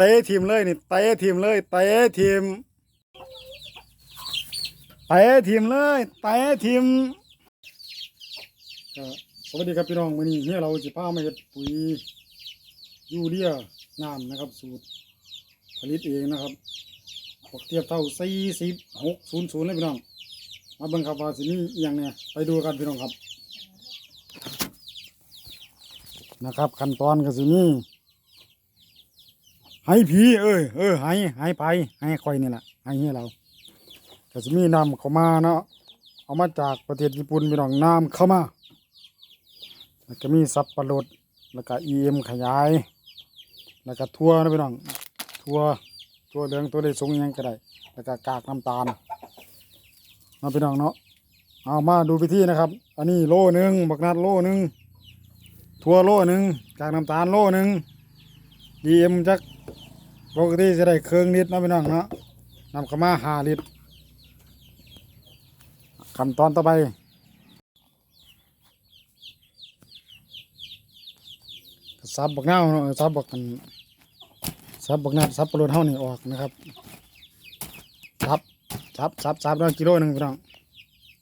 เตะทีมเลยนี่เตะทีมเลยเตะทีมเตะทีมเลยเตะทีมสวัสดีครับพี่น้องวันนี้เนี่ยเราจะพามาเฮ็ดปุ๋ยยูเรียน้ำนะครับ สูตรผลิตเองนะครับบอกเทียบเท่าสี่สิบหกศูนย์ศูนย์เลยพี่น้อง มาเบิ่งครับว่าสิมีอย่างเนี่ยไปดูกันพี่น้องครับ นะครับ ขั้นตอนก็สิมี ให้ผีเอ้ยเออให้ให้ไปให้คอยนี่แหละให้เฮียเราก็สิมีนำเข้ามาเนาะเอามาจากประเทศญี่ปุ่นพี่น้องน้ำเข้ามาแล้วก็มีสับปะรดแล้วก็เอ็มขยาย แล้วก็ทั่วนะพี่น้องทั่วทั่วเหลืองตัวได้ทรงยังก็ได้ แล้วก็กากน้ำตาลเนาะพี่น้องเนาะเอามาดูพิธีนะครับ อันนี้โลหนึ่งบักนัดโลหนึ่งทั่วโลหนึ่งจากน้ำตาลโลหนึ่งดีเอ็มจัก ปกติจะได้เครื่องลิตรเนะพี่น้องเนาะนำเข้ามาหาลิตรขั้นตอนต่อไป ซับบักเน่าเนาะซับบักกันซับบักนัดซับปลดเท่านี่ออกนะครับซับซับซับซับแล้วกิโลหนึ่งพี่น้อง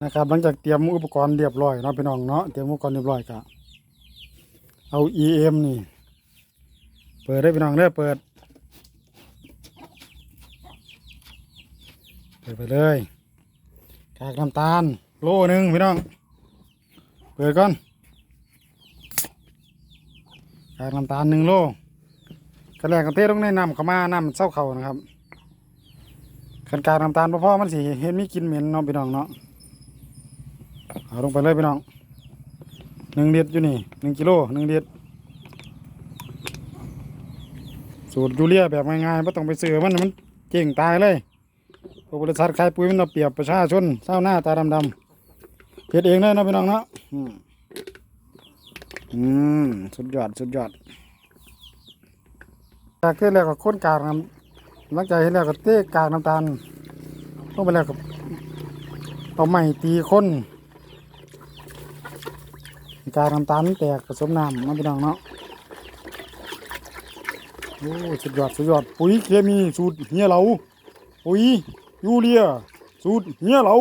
นะครับหลังจากเตรียมอุปกรณ์เรียบร้อยเนาะพี่น้องเนาะเตรียมอุปกรณ์เรียบร้อยก็เอา EM นี่ เปิดได้พี่น้องเด้อเปิด ปิดไปเลยกากน้ำตาล โลหนึ่งพี่น้อง เปิดก่อนกากน้ำตาลหนึ่งโลกระแลกกระเทศลงในน้ำเข้ามาน้ำเศร้าเข่านะครับขันการน้ำตาลพ่อมันสิเห็นมีกินเหม็นเนาะพี่น้องเนาะเอาลงไปเลยพี่น้องหนึ่งเลิตรอยู่นี่หนึ่งกิโลหนึ่งเลิตรสูตรยูเรียแบบง่ายๆไม่ต้องไปซื้อมันมันเก่งตายเลย บริษัทขายปุ๋ยมันเอาเปรียบประชาชนเศร้าหน้าตาดำๆเพ็ดเองเลยนาะพี่น้องเนาะอืมสุดยอดสุดยอดจากที่แล้วก็ค้นกางน้ำหลังจากเห็นแล้วก็เตะกากน้ำตาลลงไปแล้วก็เอาไม้ตีค้นกากน้ำตาลแตกผสมน้ำมาพี่น้องเนาะโอ้สุดยอดสุดยอดปุ๋ยเคมีสูตรเฮียเหลาปุ๋ย ยูเรีย สูตรเฮียเหลา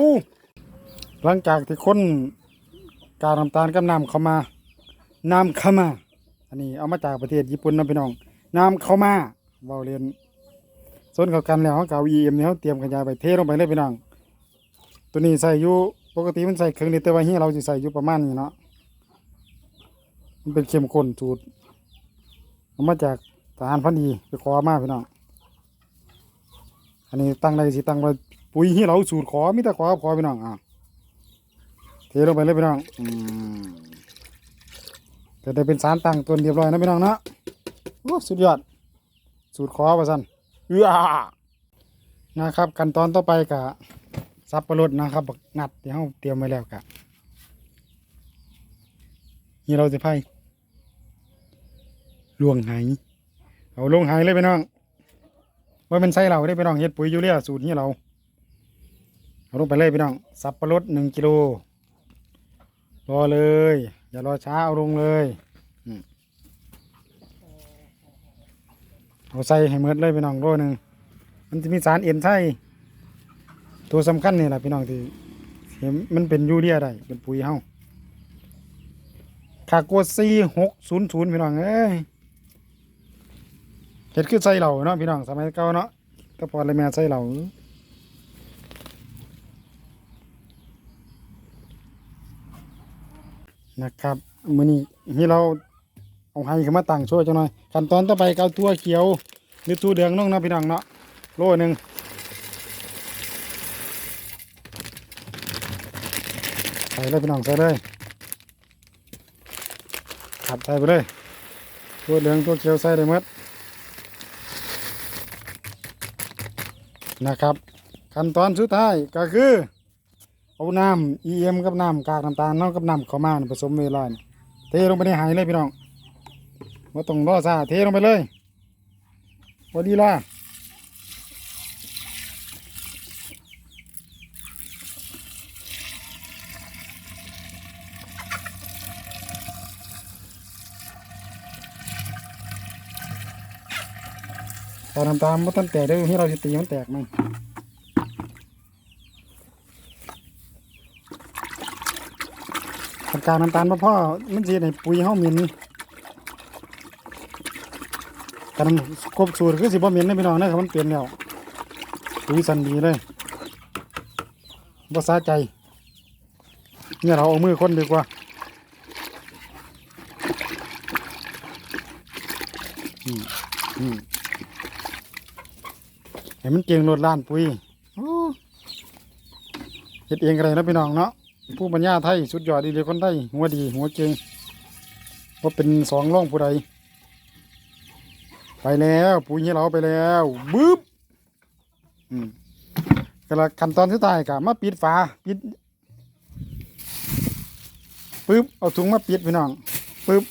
หลังจากที่ค้นกากน้ำตาลกับน้ำเข้ามาน้ำเข้ามา อันนี้เอามาจากประเทศญี่ปุ่นนะพี่น้องน้ำเข้ามาเบาเรียนส่วนเขากันแล้วเขาเกเอา EM เนี่ยเขาเตรียมขยายไปเทลงไปเลยพี่น้องตัวนี้ใส่อยู่ปกติมันใส่เครื่องนี้แต่ว่าเฮียเราจะใส่อยู่ประมาณนี้เนาะมันเป็นเข้มข้นสูตรเอามาจากทหารพันดีไปขอมาพี่น้อง นนี้ตั้งได้สิตั้งไว้ปุ๋ยเฮียเราสูตรขอมีแต่ขอขอพี่น้องอะเทลงไปเลยพี่น้องอืมจะได้เป็นสารตั้งตัวเรียบร้อยนะพี่น้องนะโอ้สุดยอด สูตรขอประสันเอื้อนะครับขั้นตอนต่อไปกะสับประรดนะครับบักนัดที่เราเตรียมไว้แล้วกะนี่เราจะไพ่ลวงหายเอาลงหายเลยไปน้อง ว่าเป็นไส้เราได้ไปน้องเฮ็ดปุ๋ยยูเรียสูตรนี้เราเอาลงไปเลยไปน้อง สับปะรดหนึ่งกิโลรอเลย อย่ารอช้าเอาลงเลยเอาใส่ให้หมดเลยพี่น้องโลหนึ่งมันจะมีสารเอ็นไส้ตัวสำคัญนี่แหละพี่น้องที่เห็นมันเป็นยูเรียได้เป็นปุ๋ยเฮาคาโกซีหกศูนย์ศูนย์พี่น้องเอ้ย เห็ดคือใส่เหล่าเนาะพี่น้องสมัยเก่าเนาะก็พอเลยแม่ใส่เหล่านะครับมือนี้ที่เราเอาให้ขึ้นมาตั้งช่วยจังหน่อยขั้นตอนต่อไปก็เอาตัวเขียวหรือตัวเหลืองน้องนะพี่น้องเนาะโลหนึ่งใส่เลยพี่น้องใส่เลยขัดใส่ไปเลย ตัวเหลืองตัวเขียวใส่เลยหมด นะครับ ขั้นตอนสุดท้ายก็คือ เอาน้ำ EM กับน้ำกากน้ำตาลน้องกับน้ำข้าวมาผสมเวลานี่เทลงไปในหายเลยพี่น้องว่าต้องรอซาเทลงไปเลยวันดีล่ะ ตาน้ำตาลมันต้นแตกเด้อที่เราจะตีมันแตกมันทำการน้ำตาลพ่อมันจะในปุ๋ยเฮาม็นกันครบสูตรคือสิบ่เหม็นนะพี่น้องนะครับมันเปลี่ยนแล้วปุ๋ยสันดีเลยบ่สาใจ เนี่ยเราเอามือคนดีกว่าอืมอืม ห็นมันเก่งโลดล้านปุ๋ยโอ้เฮ็ดเองก็ได้นะพี่น้องเนาะผู้ปัญญาไทยสุดยอดดีเลยคนไทยหัวดี หัวเก่งว่าเป็นสองร่องผู้ใดไปแล้วปุ๋ยให้เราไปแล้วบึ๊บอืมก็ละขั้นตอนสุดท้ายก็มาปิดฝาปิดปึ๊บเอาถุงมาปิดพี่น้องปึ๊บ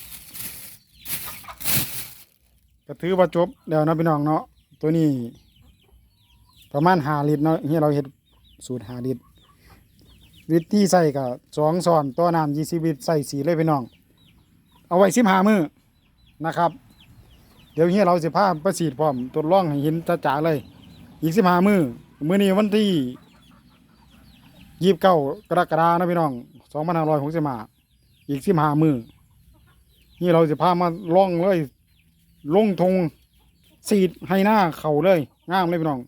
ก็ถือว่าจบแล้วนะพี่น้องเนาะตัวนี้ ประมาณหาลิตรเนาะที่เราเห็ดสูตรหาลิตรวิธีใส่ก็สองซอนต่อน้ำยี่สิบลิตรใส่สีเลยพี่น้อง เอาไว้สิบห้ามือนะครับ เดี๋ยวเฮียเราสิพาประสีดพร้อมทดลองให้เห็นจ่าๆเลย อีกสิบห้ามือมือนี้วันที่ยี่สิบเก้ากรกฎานะพี่น้องสองพันห้าร้อยหกสิบห้าอีกสิบห้ามือนี่เราสิพามาล่องเลยลงทงสีดให้หน้าเข่าเลยง่ามเลยพี่น้อง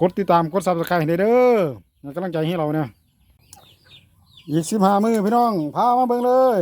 กดติดตามกดซับสไครต์ให้เด้อเป็นกำลังใจให้เราเนี่ยอีกสิบห้ามือพี่น้อง พามาเบิ่งเลย